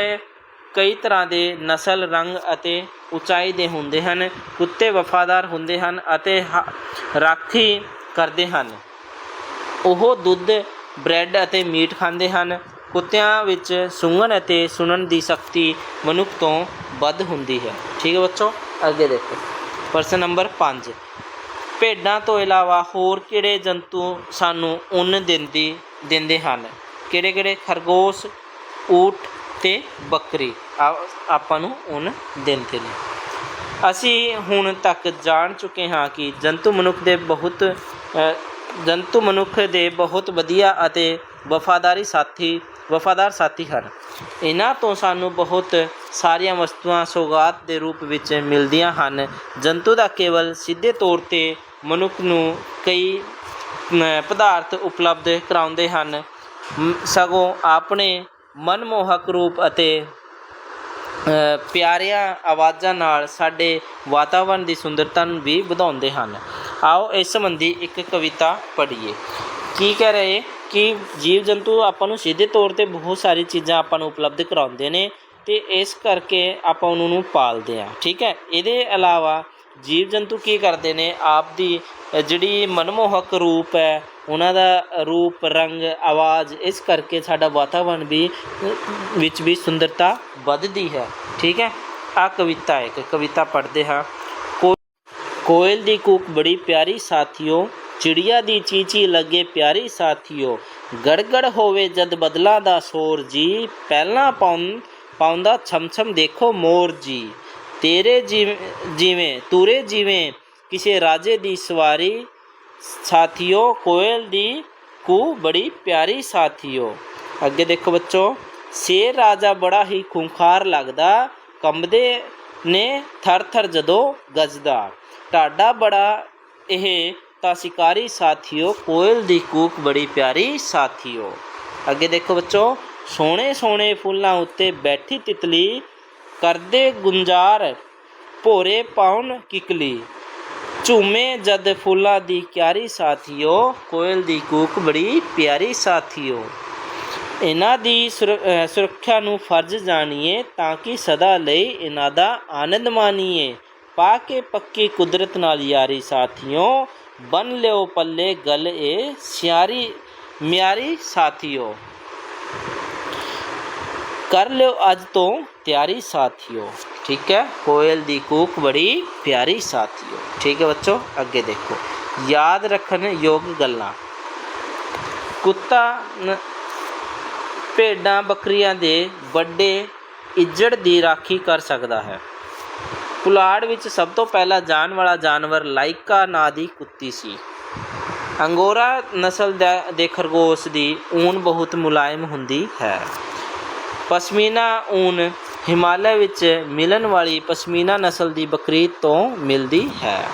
ਕਈ ਤਰ੍ਹਾਂ ਦੇ ਨਸਲ, ਰੰਗ ਅਤੇ ਉਚਾਈ ਦੇ ਹੁੰਦੇ ਹਨ। ਕੁੱਤੇ ਵਫਾਦਾਰ ਹੁੰਦੇ ਹਨ ਅਤੇ ਹ- ਰਾਖੀ ਕਰਦੇ ਹਨ। ਉਹ ਦੁੱਧ, ਬ੍ਰੈਡ ਅਤੇ ਮੀਟ ਖਾਂਦੇ ਹਨ। ਕੁੱਤਿਆਂ ਵਿੱਚ ਸੁੰਘਣ ਅਤੇ ਸੁਣਨ ਦੀ ਸ਼ਕਤੀ ਮਨੁੱਖ ਤੋਂ ਵੱਧ ਹੁੰਦੀ ਹੈ। ਠੀਕ ਹੈ ਬੱਚੋ? ਅੱਗੇ ਦੇਖੋ। ਪ੍ਰਸ਼ਨ ਨੰਬਰ 5 ਭੇਡਾਂ ਤੋਂ ਇਲਾਵਾ ਹੋਰ ਕਿਹੜੇ ਜੰਤੂ ਸਾਨੂੰ ਉੱਨ ਦਿੰਦੀ, ਦਿੰਦੇ ਹਨ? ਕਿਹੜੇ ਕਿਹੜੇ ਖਰਗੋਸ਼, ਊਠ ਤੇ ਬੱਕਰੀ। ਆ- ਆਪਾਂ ਨੂੰ ਉੱਨ ਦਿੰਦੇ ਨੇ। ਅਸੀਂ ਹੁਣ ਤੱਕ ਜਾਣ ਚੁੱਕੇ ਹਾਂ ਕਿ ਜੰਤੂ ਮਨੁੱਖ ਦੇ ਬਹੁਤ ਜੰਤੂ ਮਨੁੱਖ ਦੇ ਬਹੁਤ ਵਧੀਆ ਅਤੇ ਵਫਾਦਾਰੀ ਸਾਥੀ, ਵਫਾਦਾਰ ਸਾਥੀ ਹਨ। ਇਹਨਾਂ ਤੋਂ ਸਾਨੂੰ ਬਹੁਤ ਸਾਰੀਆਂ ਵਸਤੂਆਂ ਸੌਗਾਤ ਦੇ ਰੂਪ ਵਿੱਚ ਮਿਲਦੀਆਂ ਹਨ। ਜੰਤੂ ਦਾ ਕੇਵਲ ਸਿੱਧੇ ਤੌਰ ਤੇ ਮਨੁੱਖ ਨੂੰ ਕਈ ਪਦਾਰਥ ਉਪਲਬਧ ਕਰਾਉਂਦੇ ਹਨ। ਸਗੋਂ ਆਪਣੇ ਮਨਮੋਹਕ ਰੂਪ ਅਤੇ ਅ, ਪਿਆਰੀਆਂ ਆਵਾਜ਼ਾਂ ਨਾਲ ਸਾਡੇ ਵਾਤਾਵਰਣ ਦੀ ਸੁੰਦਰਤਾ ਨੂੰ ਵੀ ਵਧਾਉਂਦੇ ਹਨ। ਆਓ ਇਸ ਸੰਬੰਧੀ ਇੱਕ ਕਵਿਤਾ ਪੜ੍ਹੀਏ। ਕੀ ਕਹਿ ਰਹੇ? ਕਿ ਜੀਵ ਜੰਤੂ ਆਪਾਂ ਨੂੰ ਸਿੱਧੇ ਤੌਰ ਤੇ ਬਹੁਤ ਸਾਰੀ ਚੀਜ਼ਾਂ ਆਪਾਂ ਨੂੰ ਉਪਲਬਧ ਕਰਾਉਂਦੇ ਨੇ ਤੇ ਇਸ ਕਰਕੇ ਆਪਾਂ ਉਹਨਾਂ ਨੂੰ ਪਾਲਦੇ ਆ ਠੀਕ ਹੈ? ਇਹਦੇ ਇਲਾਵਾ ਜੀਵ ਜੰਤੂ ਕੀ ਕਰਦੇ ਨੇ? ਆਪ ਦੀ ਜਿਹੜੀ ਮਨਮੋਹਕ ਰੂਪ ਹੈ, ਉਹਨਾਂ ਦਾ ਰੂਪ, ਰੰਗ, ਆਵਾਜ਼, ਇਸ ਕਰਕੇ ਸਾਡਾ ਵਾਤਾਵਰਣ ਵੀ ਵਿੱਚ ਵੀ ਸੁੰਦਰਤਾ ਵੱਧਦੀ ਹੈ। ਠੀਕ ਹੈ? ਆ ਕਵਿਤਾ ਹੈ, ਇੱਕ ਕਵਿਤਾ ਪੜ੍ਹਦੇ ਹਾਂ। ਕੋ, ਕੋਇਲ ਦੀ ਕੂਕ ਬੜੀ ਪਿਆਰੀ ਸਾਥੀਓ, ਚਿੜੀਆ ਦੀ ਚੀਚੀ ਲੱਗੇ ਪਿਆਰੀ ਸਾਥੀਓ, ਗੜਗੜ ਹੋਵੇ ਜਦ ਬਦਲਾ ਦਾ ਸ਼ੋਰ ਜੀ, ਪਹਿਲਾਂ ਪਾਉਂ, ਪਾਉਂਦਾ ਛਮਛਮ ਦੇਖੋ ਮੋਰ ਜੀ। ਤੇਰੇ ਜਿਵੇਂ ਜਿਵੇਂ, ਤੂਰੇ ਜਿਵੇਂ ਕਿਸੇ ਰਾਜੇ ਦੀ ਸਵਾਰੀ ਸਾਥੀਓ, ਕੋਇਲ ਦੀ ਕੂ ਬੜੀ ਪਿਆਰੀ ਸਾਥੀਓ। ਅੱਗੇ ਦੇਖੋ ਬੱਚੋ, ਸ਼ੇਰ ਰਾਜਾ ਬੜਾ ਹੀ ਖੂੰਖਾਰ ਲੱਗਦਾ, ਕੰਬਦੇ ਨੇ ਥਰ ਥਰ ਜਦੋਂ ਗਜਦਾ। ਢਾਡਾ ਬੜਾ ਇਹ ਤਾਂ ਸ਼ਿਕਾਰੀ ਸਾਥੀਓ, ਕੋਇਲ ਦੀ ਕੂਕ ਬੜੀ ਪਿਆਰੀ ਸਾਥੀਓ। ਅੱਗੇ ਦੇਖੋ ਬੱਚੋ ਸੋਹਣੇ ਸੋਹਣੇ ਫੁੱਲਾਂ ਉੱਤੇ ਬੈਠੀ ਤਿਤਲੀ ਕਰਦੇ ਗੁੰਜਾਰ ਭੋਰੇ ਪਾਉਣ ਕਿਕਲੀ। ਝੂਮੇ ਜਦ ਫੁੱਲਾਂ ਦੀ ਕਿਆਰੀ ਸਾਥੀਓ, ਕੋਇਲ ਦੀ ਕੂਕ ਬੜੀ ਪਿਆਰੀ ਸਾਥੀਓ। ਇਹਨਾਂ ਦੀ ਸੁਰ- ਸੁਰੱਖਿਆ ਨੂੰ ਫਰਜ਼ ਜਾਣੀਏ ਤਾਂ ਕਿ ਸਦਾ ਲਈ ਇਹਨਾਂ ਦਾ ਆਨੰਦ ਮਾਣੀਏ। ਪਾ ਕੇ ਪੱਕੀ ਕੁਦਰਤ ਨਾਲ ਯਾਰੀ ਸਾਥੀਓ, ਬਨ ਲਿਓ ਪੱਲੇ ਗਲ ਏ ਸਿਆਰੀ, ਮਿਆਰੀ ਸਾਥੀਓ। ਕਰ ਲਿਓ ਅੱਜ ਤੋਂ ਤਿਆਰੀ ਸਾਥੀਓ, ਠੀਕ ਹੈ? ਕੋਇਲ ਦੀ ਕੂਕ ਬੜੀ ਪਿਆਰੀ ਸਾਥੀਓ, ਠੀਕ ਹੈ ਬੱਚੋ? ਅੱਗੇ ਦੇਖੋ। ਯਾਦ ਰੱਖਣ ਯੋਗ ਗੱਲਾਂ। ਕੁੱਤਾ ਭੇਡਾਂ ਬੱਕਰੀਆਂ ਦੇ ਵੱਡੇ ਇੱਜੜ ਦੀ ਰਾਖੀ ਕਰ ਸਕਦਾ ਹੈ। ਪੁਲਾੜ ਵਿੱਚ ਸਭ ਤੋਂ ਪਹਿਲਾਂ ਜਾਣ ਵਾਲਾ ਜਾਨਵਰ ਲਾਇਕਾ ਨਾਂ ਦੀ ਕੁੱਤੀ ਸੀ। ਅੰਗੋਰਾ ਨਸਲ ਦੇ ਖਰਗੋਸ਼ ਦੀ ਊਨ ਬਹੁਤ ਮੁਲਾਇਮ ਹੁੰਦੀ ਹੈ। ਪਸ਼ਮੀਨਾ ਊਨ ਹਿਮਾਲਿਆ ਵਿੱਚ ਮਿਲਣ ਵਾਲੀ ਪਸ਼ਮੀਨਾ ਨਸਲ ਦੀ ਬੱਕਰੀ ਤੋਂ ਮਿਲਦੀ ਹੈ।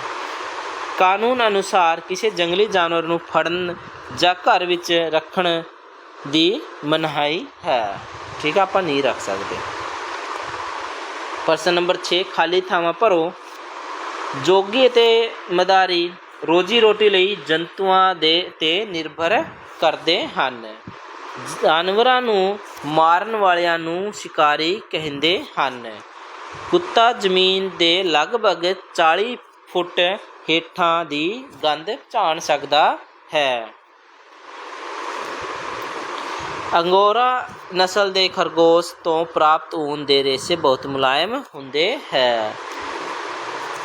ਕਾਨੂੰਨ ਅਨੁਸਾਰ ਕਿਸੇ ਜੰਗਲੀ ਜਾਨਵਰ ਨੂੰ ਫੜਨ ਜਾਂ ਘਰ ਵਿੱਚ ਰੱਖਣ ਦੀ ਮਨਾਹੀ ਹੈ। ਠੀਕ ਹੈ ਆਪਾਂ ਨਹੀਂ ਰੱਖ ਸਕਦੇ। ਪ੍ਰਸ਼ਨ ਨੰਬਰ 6 ਖਾਲੀ ਥਾਵਾਂ ਭਰੋ। ਜੋਗੀ ਅਤੇ ਮਦਾਰੀ ਰੋਜੀ ਰੋਟੀ ਲਈ ਜੰਤੂਆਂ ਦੇ ਤੇ ਨਿਰਭਰ ਕਰਦੇ ਹਨ। ਜਾਨਵਰਾਂ ਨੂੰ ਮਾਰਨ ਵਾਲਿਆਂ ਨੂੰ ਸ਼ਿਕਾਰੀ ਕਹਿੰਦੇ ਹਨ। ਕੁੱਤਾ ਜ਼ਮੀਨ ਦੇ ਲਗਭਗ 40 ਫੁੱਟ ਹੇਠਾਂ ਦੀ ਗੰਧ ਝਾਣ ਸਕਦਾ ਹੈ। ਅੰਗੋਰਾ ਨਸਲ ਦੇ ਖਰਗੋਸ਼ ਤੋਂ ਪ੍ਰਾਪਤ ਊਨ ਦੇ ਰੇਸ਼ੇ ਬਹੁਤ ਮੁਲਾਇਮ ਹੁੰਦੇ ਹੈ।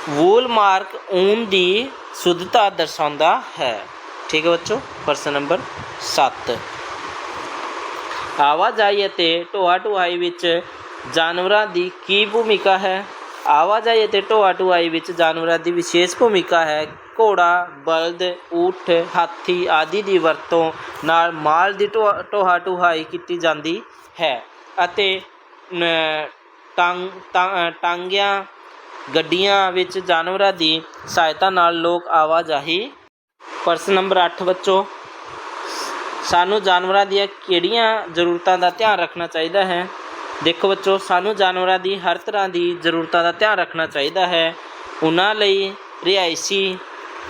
ਵੂਲ ਮਾਰਕ ਊਨ ਦੀ ਸ਼ੁੱਧਤਾ ਦਰਸਾਉਂਦਾ ਹੈ। ਠੀਕ ਹੈ ਬੱਚੋ, ਪ੍ਰਸ਼ਨ ਨੰਬਰ 7 ਆਵਾਜਾਈ ਅਤੇ ਢੋਆ ਢੁਆਈ ਵਿੱਚ ਜਾਨਵਰਾਂ ਦੀ ਕੀ ਭੂਮਿਕਾ ਹੈ? ਆਵਾਜਾਈ ਅਤੇ ਢੋਆ ਢੁਆਈ ਵਿੱਚ ਜਾਨਵਰਾਂ ਦੀ ਵਿਸ਼ੇਸ਼ ਭੂਮਿਕਾ ਹੈ। ਘੋੜਾ, ਬਲਦ, ਊਠ, ਹਾਥੀ ਆਦਿ ਦੀ ਵਰਤੋਂ ਨਾਲ ਮਾਲ ਦੀ ਢੋਆ ਢੋਆ ਢੁਆਈ ਕੀਤੀ ਜਾਂਦੀ ਹੈ ਅਤੇ ਟਾਂਗ, ਟਾਂ- ਟਾਂਗਿਆਂ, ਗੱਡੀਆਂ ਵਿੱਚ ਜਾਨਵਰਾਂ ਦੀ ਸਹਾਇਤਾ ਨਾਲ ਲੋਕ ਆਵਾਜਾਈ ਪ੍ਰਸ਼ਨ ਨੰਬਰ 8 ਬੱਚੋ ਸਾਨੂੰ ਜਾਨਵਰਾਂ ਦੀਆਂ ਕਿਹੜੀਆਂ ਜ਼ਰੂਰਤਾਂ ਦਾ ਧਿਆਨ ਰੱਖਣਾ ਚਾਹੀਦਾ ਹੈ? ਦੇਖੋ ਬੱਚੋ, ਸਾਨੂੰ ਜਾਨਵਰਾਂ ਦੀ ਹਰ ਤਰ੍ਹਾਂ ਦੀ ਜ਼ਰੂਰਤਾਂ ਦਾ ਧਿਆਨ ਰੱਖਣਾ ਚਾਹੀਦਾ ਹੈ। ਉਹਨਾਂ ਲਈ ਰਿਹਾਇਸ਼ੀ,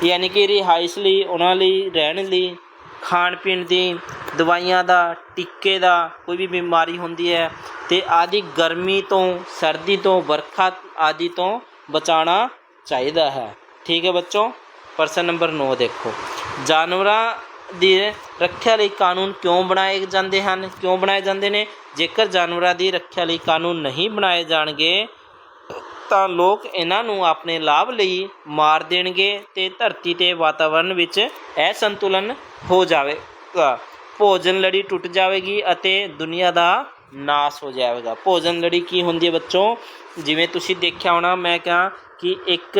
ਯਾਨੀ ਕਿ ਰਿਹਾਇਸ਼ ਲਈ, ਉਹਨਾਂ ਲਈ ਰਹਿਣ ਲਈ, ਖਾਣ ਪੀਣ ਦੀ, ਦਵਾਈਆਂ ਦਾ, ਟੀਕੇ ਦਾ ਕੋਈ ਵੀ ਬਿਮਾਰੀ ਹੁੰਦੀ ਹੈ ਤੇ ਆਦਿ ਗਰਮੀ ਤੋਂ, ਸਰਦੀ ਤੋਂ, ਵਰਖਾ ਆਦਿ ਤੋਂ ਬਚਾਉਣਾ ਚਾਹੀਦਾ ਹੈ। ਠੀਕ ਹੈ ਬੱਚੋ? ਪ੍ਰਸ਼ਨ ਨੰਬਰ 9 ਦੇਖੋ। ਜਾਨਵਰਾਂ ਦੀ ਰੱਖਿਆ ਲਈ ਕਾਨੂੰਨ ਕਿਉਂ ਬਣਾਏ ਜਾਂਦੇ ਹਨ? ਕਿਉਂ ਬਣਾਏ ਜਾਂਦੇ ਨੇ? ਜੇਕਰ ਜਾਨਵਰਾਂ ਦੀ ਰੱਖਿਆ ਲਈ ਕਾਨੂੰਨ ਨਹੀਂ ਬਣਾਏ ਜਾਣਗੇ, ਤਾਂ ਲੋਕ ਇਹਨਾਂ ਨੂੰ ਆਪਣੇ ਲਾਭ ਲਈ ਮਾਰ ਦੇਣਗੇ ਤੇ ਧਰਤੀ ਤੇ ਵਾਤਾਵਰਣ ਵਿੱਚ ਇਹ ਸੰਤੁਲਨ ਹੋ ਜਾਵੇਗਾ। ਭੋਜਨ ਲੜੀ ਟੁੱਟ ਜਾਵੇਗੀ ਅਤੇ ਦੁਨੀਆ ਦਾ ਨਾਸ ਹੋ ਜਾਵੇਗਾ। ਭੋਜਨ ਲੜੀ ਕੀ ਹੁੰਦੀ ਹੈ ਬੱਚੋ? ਜਿਵੇਂ ਤੁਸੀਂ ਦੇਖਿਆ ਹੋਣਾ, ਮੈਂ ਕਹਾਂ ਕਿ ਇੱਕ,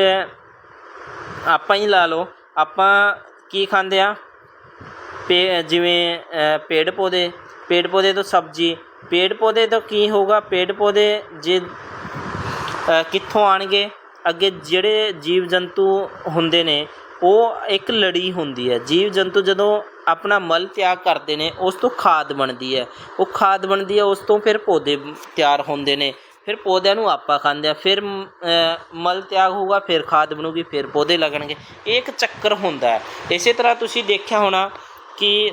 ਆਪਾਂ ਹੀ ਲਾ ਲਓ, ਆਪਾਂ ਕੀ ਖਾਂਦੇ ਆ? ਪੇ ਜਿਵੇਂ ਪੇੜ ਪੌਦੇ ਪੇੜ ਪੌਦੇ ਤੋਂ ਸਬਜ਼ੀ, ਪੇੜ ਪੌਦੇ ਤੋਂ ਕੀ ਹੋਊਗਾ? ਪੇੜ ਪੌਦੇ ਜੇ ਕਿੱਥੋਂ ਆਣਗੇ? ਅੱਗੇ ਜਿਹੜੇ ਜੀਵ ਜੰਤੂ ਹੁੰਦੇ ਨੇ, ਉਹ ਇੱਕ ਲੜੀ ਹੁੰਦੀ ਹੈ। ਜੀਵ ਜੰਤੂ ਜਦੋਂ ਆਪਣਾ ਮਲ ਤਿਆਗ ਕਰਦੇ ਨੇ, ਉਸ ਤੋਂ ਖਾਦ ਬਣਦੀ ਹੈ। ਉਹ ਖਾਦ ਬਣਦੀ ਹੈ, ਉਸ ਤੋਂ ਫਿਰ ਪੌਦੇ ਤਿਆਰ ਹੁੰਦੇ ਨੇ। ਫਿਰ ਪੌਦਿਆਂ ਨੂੰ ਆਪਾਂ ਖਾਂਦੇ ਆ ਫਿਰ ਮਲ ਤਿਆਗ ਹੋਊਗਾ, ਫਿਰ ਖਾਦ ਬਣੂਗੀ, ਫਿਰ ਪੌਦੇ ਲੱਗਣਗੇ। ਇਹ ਇੱਕ ਚੱਕਰ ਹੁੰਦਾ ਹੈ। ਇਸੇ ਤਰ੍ਹਾਂ ਤੁਸੀਂ ਦੇਖਿਆ ਹੋਣਾ ਕਿ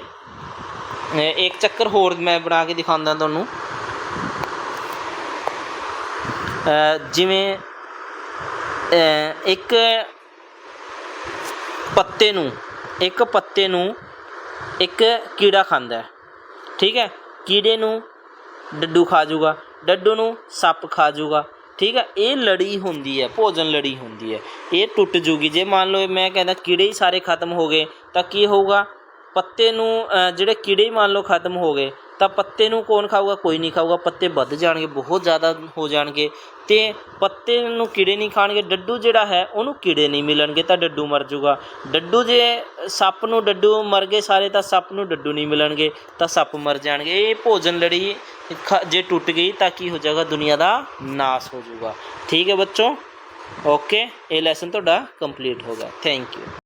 ਇੱਕ ਚੱਕਰ ਹੋਰ ਮੈਂ ਬਣਾ ਕੇ ਦਿਖਾਉਂਦਾ ਤੁਹਾਨੂੰ। ਜਿਵੇਂ ਇੱਕ ਪੱਤੇ ਨੂੰ, ਇੱਕ ਪੱਤੇ ਨੂੰ ਇੱਕ ਕੀੜਾ ਖਾਂਦਾ ਹੈ। ਠੀਕ ਹੈ? ਕੀੜੇ ਨੂੰ ਡੱਡੂ ਖਾ ਜਾਊਗਾ, ਡੱਡੂ ਨੂੰ ਸੱਪ ਖਾ ਜਾਊਗਾ। ਠੀਕ ਹੈ? ਇਹ ਲੜੀ ਹੁੰਦੀ ਹੈ, ਭੋਜਨ ਲੜੀ ਹੁੰਦੀ ਹੈ। ਇਹ ਟੁੱਟ ਜੂਗੀ ਜੇ ਮੰਨ ਲਓ, ਮੈਂ ਕਹਿੰਦਾ ਕੀੜੇ ਹੀ ਸਾਰੇ ਖਤਮ ਹੋ ਗਏ, ਤਾਂ ਕੀ ਹੋਊਗਾ? ਪੱਤੇ ਨੂੰ ਜਿਹੜੇ ਕੀੜੇ ਹੀ ਮੰਨ ਲਓ ਖਤਮ ਹੋ ਗਏ, ਤਾਂ ਪੱਤੇ ਨੂੰ ਕੌਣ ਖਾਊਗਾ? ਕੋਈ ਨਹੀਂ ਖਾਊਗਾ, ਪੱਤੇ ਵੱਧ ਜਾਣਗੇ, ਬਹੁਤ ਜ਼ਿਆਦਾ ਹੋ ਜਾਣਗੇ। ਤੇ ਪੱਤੇ ਨੂੰ ਕੀੜੇ ਨਹੀਂ ਖਾਣਗੇ, ਡੱਡੂ ਜਿਹੜਾ ਹੈ, ਉਹਨੂੰ ਕੀੜੇ ਨਹੀਂ ਮਿਲਣਗੇ, ਤਾਂ ਡੱਡੂ ਮਰ ਜਾਊਗਾ। ਡੱਡੂ ਜੇ ਸੱਪ ਨੂੰ ਡੱਡੂ ਮਰ ਗਏ ਸਾਰੇ, ਤਾਂ ਸੱਪ ਨੂੰ ਡੱਡੂ ਨਹੀਂ ਮਿਲਣਗੇ, ਤਾਂ ਸੱਪ ਮਰ ਜਾਣਗੇ। ਇਹ ਭੋਜਨ ਲੜੀ ਖ- ਜੇ ਟੁੱਟ ਗਈ, ਤਾਂ ਕੀ ਹੋ ਜਾਏਗਾ ਦੁਨੀਆ ਦਾ ਨਾਸ ਹੋ ਜਾਊਗਾ। ਠੀਕ ਹੈ ਬੱਚੋ? ਓਕੇ ਇਹ ਲੈਸਨ ਤੁਹਾਡਾ ਕੰਪਲੀਟ ਹੋ ਗਿਆ। Thank you